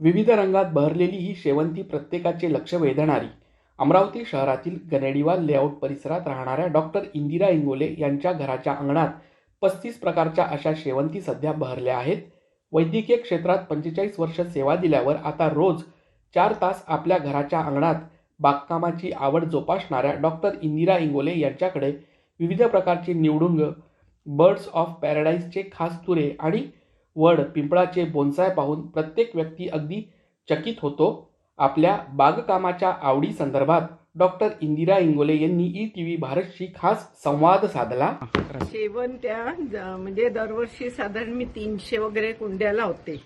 विविध रंगात बहरलेली ही शेवंती प्रत्येकाचे लक्ष वेधणारी अमरावती शहरातील गनेडीवाल लेआउट परिसरात राहणाऱ्या डॉक्टर इंदिरा इंगोले यांच्या घराच्या अंगणात पस्तीस प्रकारच्या अशा शेवंती सध्या बहरल्या आहेत. वैद्यकीय क्षेत्रात पंचेचाळीस वर्ष सेवा दिल्यावर आता रोज चार तास आपल्या घराच्या अंगणात बागकामाची आवड जोपासणाऱ्या डॉक्टर इंदिरा इंगोले यांच्याकडे विविध प्रकारचे निवडुंग बर्ड्स ऑफ पॅराडाईजचे खास तुरे आणि वड पिंपळाचे बोन्साय पाहून प्रत्येक व्यक्ती अगदी चकित होतो. आपल्या बागकामाच्या आवडी संदर्भात डॉक्टर इंदिरा इंगोले यांनी ई टी व्ही भारतशी खास संवाद साधला. शेवंत्या त्या म्हणजे दरवर्षी साधारण मी तीनशे वगैरे कुंड्या लावते.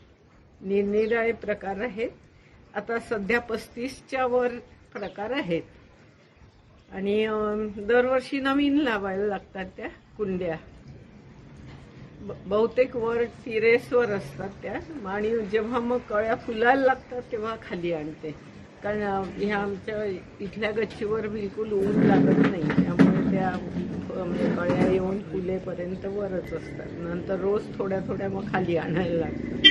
निरनिराळे प्रकार आहेत. आता सध्या पस्तीसच्या वर प्रकार आहेत. आणि दरवर्षी नवीन लावायला लागतात त्या कुंड्या. बहुतेक वर टेरेसवर असतात त्या. आणि जेव्हा मग कळ्या फुलायला लागतात तेव्हा खाली आणते. कारण ह्या आमच्या इथल्या गच्चीवर बिलकुल ऊन लागत नाही. त्यामुळे त्या म्हणजे कळ्या येऊन फुलेपर्यंत वरच असतात. नंतर रोज थोड्या थोड्या मग खाली आणायला लागतात.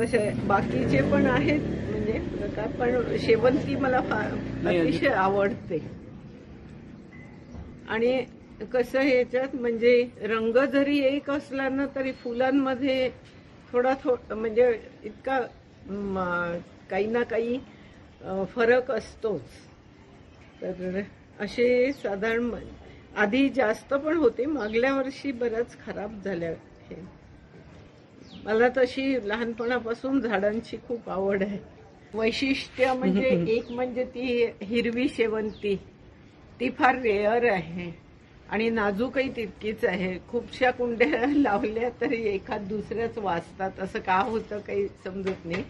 तसे बाकीचे पण आहेत म्हणजे प्रकार पण शेवंती मला फार अतिशय आवडते. आणि कसं याच्यात? म्हणजे रंग जरी एक असला ना तरी फुलांमध्ये थोडा थो म्हणजे इतका काही ना काही फरक असतोच. तर असे साधारण आधी जास्त पण होते मागल्या वर्षी बऱ्याच खराब झाल्या हे. मला तशी लहानपणापासून झाडांची खूप आवड आहे. वैशिष्ट्य म्हणजे एक म्हणजे ती हिरवी शेवंती. ती फार रेअर आहे. आणि नाजूकही तितकीच आहे. खूपशा कुंड्या लावल्या तरी एखाद दुसऱ्याच वाचतात. असं का होतं काही समजत नाही.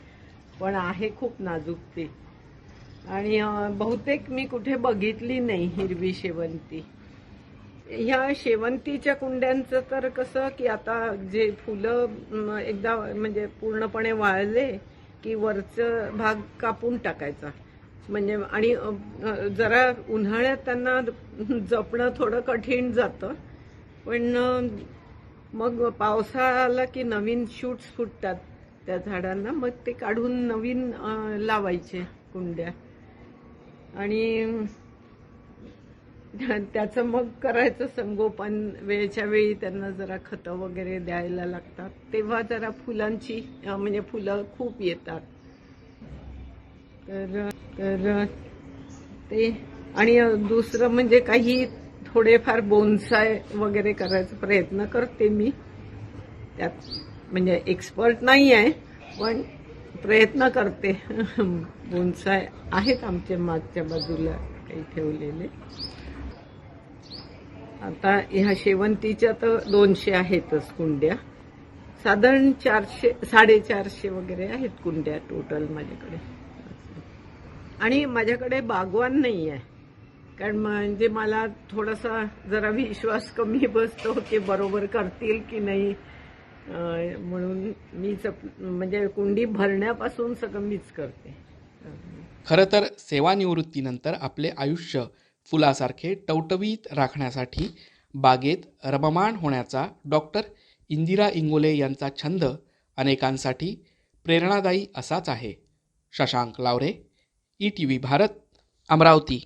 पण आहे खूप नाजूक ती. आणि बहुतेक मी कुठे बघितली नाही हिरवी शेवंती. ह्या शेवंतीच्या कुंड्यांचं तर कसं की आता जे फुलं एकदा म्हणजे पूर्णपणे वाळले की वरचं भाग कापून टाकायचा. म्हणजे आणि जरा उन्हाळ्यात त्यांना जपणं थोडं कठीण जातं. पण मग पावसाळा की नवीन शूट्स फुटतात त्या झाडांना मग ते काढून नवीन लावायचे कुंड्या. आणि त्याचं मग करायचं संगोपन वेळच्या वेळी त्यांना जरा खतं वगैरे द्यायला लागतात. तेव्हा जरा फुलांची म्हणजे फुलं खूप येतात. तर तर ते. आणि दुसरं म्हणजे काही थोडेफार बोनसाय वगैरे करायचा प्रयत्न करते मी. त्यात म्हणजे एक्सपर्ट नाही आहे पण प्रयत्न करते. बोनसाय आहेत आमच्या मागच्या बाजूला काही ठेवलेले. आता ह्या शेवंतीच्या तर दोनशे आहेतच कुंड्या. साधारण चारशे साडेचारशे वगैरे आहेत कुंड्या टोटल माझ्याकडे. आणि माझ्याकडे बागवान नाही आहे कारण म्हणजे मला थोडासा जरा विश्वास कमी बसतो की बरोबर करतील की नाही. म्हणून मी म्हणजे कुंडी भरण्यापासून सगळं मीच करते. खरं तर सेवानिवृत्तीनंतर आपले आयुष्य फुलासारखे टवटवीत राखण्यासाठी बागेत रममाण होण्याचा डॉक्टर इंदिरा इंगोले यांचा छंद अनेकांसाठी प्रेरणादायी असाच आहे. Shashank Lavare E T V Bharat Amravati.